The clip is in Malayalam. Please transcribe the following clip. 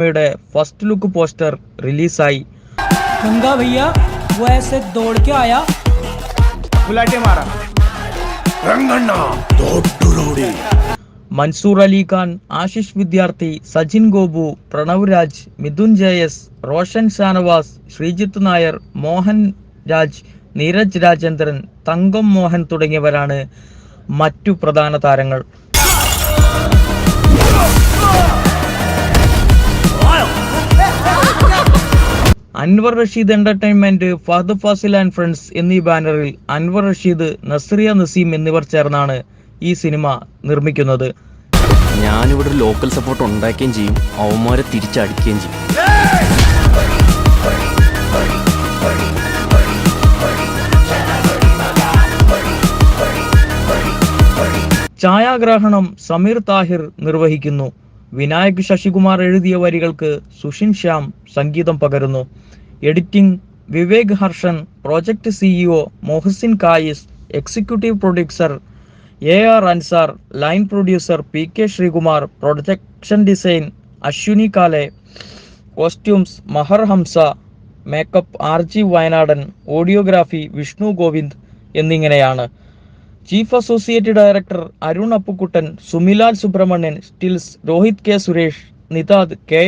സിനിമയുടെ ഫസ്റ്റ് ലുക്ക് പോസ്റ്റർ റിലീസായി. മൻസൂർ അലിഖാൻ ആശിഷ് വിദ്യാർത്ഥി സജിൻ ഗോപു പ്രണവ് രാജ് മിഥുൻ ജയസ് റോഷൻ ഷാനവാസ് ശ്രീജിത്ത് നായർ മോഹൻ രാജ് നീരജ് രാജേന്ദ്രൻ തങ്കം മോഹൻ തുടങ്ങിയവരാണ് മറ്റു പ്രധാന താരങ്ങൾ. Anwar Rasheed entertainment Fahadh Faasil and friends എന്നീ ബാനറിൽ അൻവർ റഷീദ് നസ്രിയ നസീം എന്നിവർ ചേർന്നാണ് ഈ സിനിമ നിർമ്മിക്കുന്നത്. ഞാനിവിടെ ലോക്കൽ സപ്പോർട്ട് ഉണ്ടാക്കുകയും ചെയ്യും. അവന്മാരെ തിരിച്ചടിക്കുകയും ചെയ്യും. ഛായാഗ്രഹണം സമീർ താഹിർ നിർവഹിക്കുന്നു. വിനായക് ശശികുമാർ എഴുതിയ വരികൾക്ക് സുഷിൻ ശ്യാം സംഗീതം പകരുന്നു. Editing Vivek Harshan project CEO Mohsin Kais executive producer A R Ansar line producer P K Sreekumar production design Ashwini Kale costumes Mahar Hamsa makeup R G Wayanadan audiography Vishnu Govind എന്നിങ്ങനെയാണ്. Chief associate director Arun Appukuttan Sumilal Subramanian stills Rohith K Suresh Nithad K